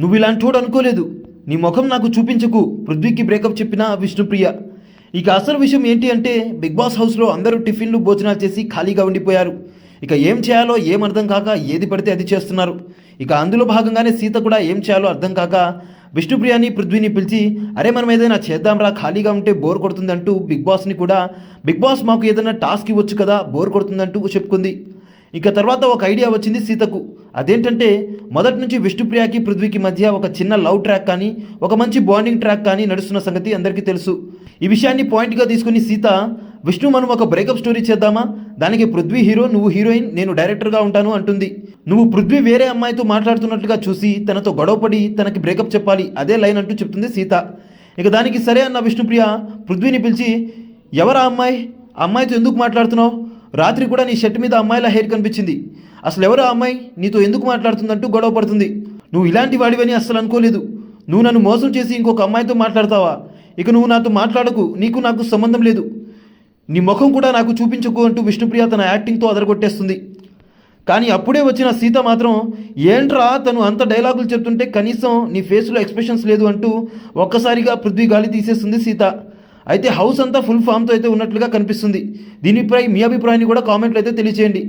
నువ్వు ఇలాంటి అనుకోలేదు. నీ ముఖం నాకు చూపించకు. పృథ్వీకి బ్రేకప్ చెప్పిన విష్ణుప్రియ. ఇక అసలు విషయం ఏంటి అంటే బిగ్ బాస్ హౌస్లో అందరూ టిఫిన్లు భోజనాలు చేసి ఖాళీగా ఉండిపోయారు. ఇక ఏం చేయాలో ఏం అర్థం కాక ఏది పడితే అది చేస్తున్నారు. ఇక అందులో భాగంగానే సీత కూడా ఏం చేయాలో అర్థం కాక విష్ణుప్రియని పృథ్వీని పిలిచి అరే మనం ఏదైనా చేద్దాంరా ఖాళీగా ఉంటే బోర్ కొడుతుందంటూ బిగ్ బాస్ని కూడా బిగ్ బాస్ మాకు ఏదైనా టాస్క్ ఇవ్వచ్చు కదా బోర్ కొడుతుందంటూ చెప్పుకుంది. ఇక తర్వాత ఒక ఐడియా వచ్చింది సీతకు. అదేంటంటే మొదటి నుంచి విష్ణుప్రియకి పృథ్వీకి మధ్య ఒక చిన్న లవ్ ట్రాక్ కానీ ఒక మంచి బాండింగ్ ట్రాక్ కానీ నడుస్తున్న సంగతి అందరికీ తెలుసు. ఈ విషయాన్ని పాయింట్గా తీసుకుని సీత విష్ణు మనం ఒక బ్రేకప్ స్టోరీ చేద్దామా? దానికి పృథ్వీ హీరో నువ్వు హీరోయిన్ నేను డైరెక్టర్గా ఉంటాను అంటుంది. నువ్వు పృథ్వీ వేరే అమ్మాయితో మాట్లాడుతున్నట్లుగా చూసి తనతో గొడవపడి తనకి బ్రేకప్ చెప్పాలి అదే లైన్ అంటూ చెప్తుంది సీత. ఇక దానికి సరే అన్న విష్ణుప్రియ పృథ్వీని పిలిచి ఎవరా అమ్మాయి? ఆ అమ్మాయితో ఎందుకు మాట్లాడుతున్నావు? రాత్రి కూడా నీ షర్ట్ మీద అమ్మాయిల హెయిర్ కనిపించింది. అసలు ఎవరు ఆ అమ్మాయి? నీతో ఎందుకు మాట్లాడుతుందంటూ గొడవ పడుతుంది. నువ్వు ఇలాంటి వాడివని అస్సలు అనుకోలేదు. నువ్వు నన్ను మోసం చేసి ఇంకొక అమ్మాయితో మాట్లాడతావా? ఇక నువ్వు నాతో మాట్లాడకు. నీకు నాకు సంబంధం లేదు. నీ ముఖం కూడా నాకు చూపించకు అంటూ విష్ణుప్రియ తన యాక్టింగ్తో అదరగొట్టేస్తుంది. కానీ అప్పుడే వచ్చిన సీత మాత్రం ఏంట్రా తను అంత డైలాగులు చెప్తుంటే కనీసం నీ ఫేస్లో ఎక్స్ప్రెషన్స్ లేదు అంటూ ఒక్కసారిగా పృథ్వీ గాలి తీసేస్తుంది సీత. అయితే హౌస్ అంతా ఫుల్ ఫామ్తో అయితే ఉన్నట్లుగా కనిపిస్తుంది. దీనిపై మీ అభిప్రాయాన్ని కూడా కామెంట్లు అయితే తెలియచేయండి.